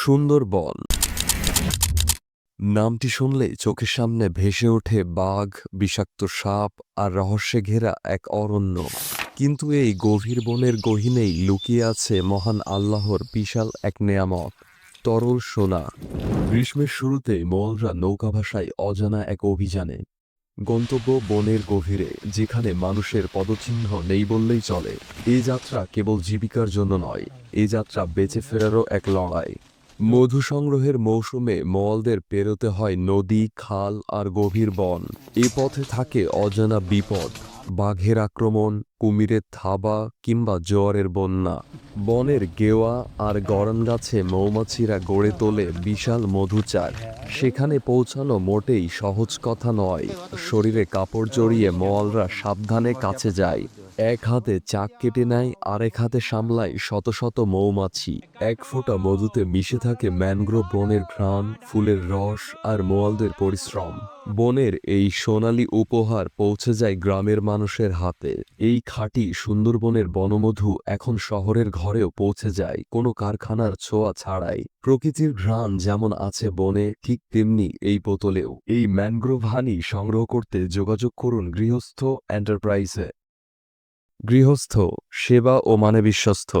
সুন্দরবন নামটি শুনলে চোখের সামনে ভেসে ওঠে বাঘ, বিষাক্ত সাপ আর রহস্যে ঘেরা এক অরণ্য। কিন্তু এই গভীর বনের গহিনেই লুকিয়ে আছে মহান আল্লাহর বিশাল এক নেয়ামত, তরল সোনা। গ্রীষ্মের শুরুতে মোলরা নৌকা ভাষায় অজানা এক অভিযানে। গন্তব্য বনের গভীরে, যেখানে মানুষের পদচিহ্ন নেই বললেই চলে। এ যাত্রা কেবল জীবিকার জন্য নয়, এ যাত্রা বেঁচে ফেরারও এক লড়াই। মধু সংগ্রহের মৌসুমে মলদের পেরোতে হয় নদী, খাল আর গভীর বন। এ পথে থাকে অজানা বিপদ, বাঘের আক্রমণ, কুমিরের থাবা কিংবা জোয়ারের বন্যা। বনের গেওয়া আর গরম গাছে মৌমাছিরা গড়ে তোলে বিশাল মধুচার। সেখানে পৌঁছানো মোটেই সহজ কথা নয়। শরীরে কাপড় জড়িয়ে মোয়ালরা সাবধানে কাছে যায়। এক হাতে চাক কেটে নেয়, আরেক হাতে সামলায় শত শত মৌমাছি। এক ফোঁটা মধুতে মিশে থাকে ম্যানগ্রোভ বনের ঘ্রাণ, ফুলের রস আর মোয়ালদের পরিশ্রম। বনের এই সোনালী উপহার পৌঁছে যায় গ্রামের মানুষের হাতে। এই খাঁটি সুন্দরবনের বনমধু এখন শহরের ঘরেও পৌঁছে যায়, কোনো কারখানার ছোঁয়া ছাড়াই। প্রকৃতির ঘ্রাণ যেমন আছে বনে, ঠিক তেমনি এই বোতলেও। এই ম্যানগ্রোভ হানি সংগ্রহ করতে যোগাযোগ করুন গৃহস্থ এন্টারপ্রাইজে। গৃহস্থ সেবা ও মানে বিশ্বস্ত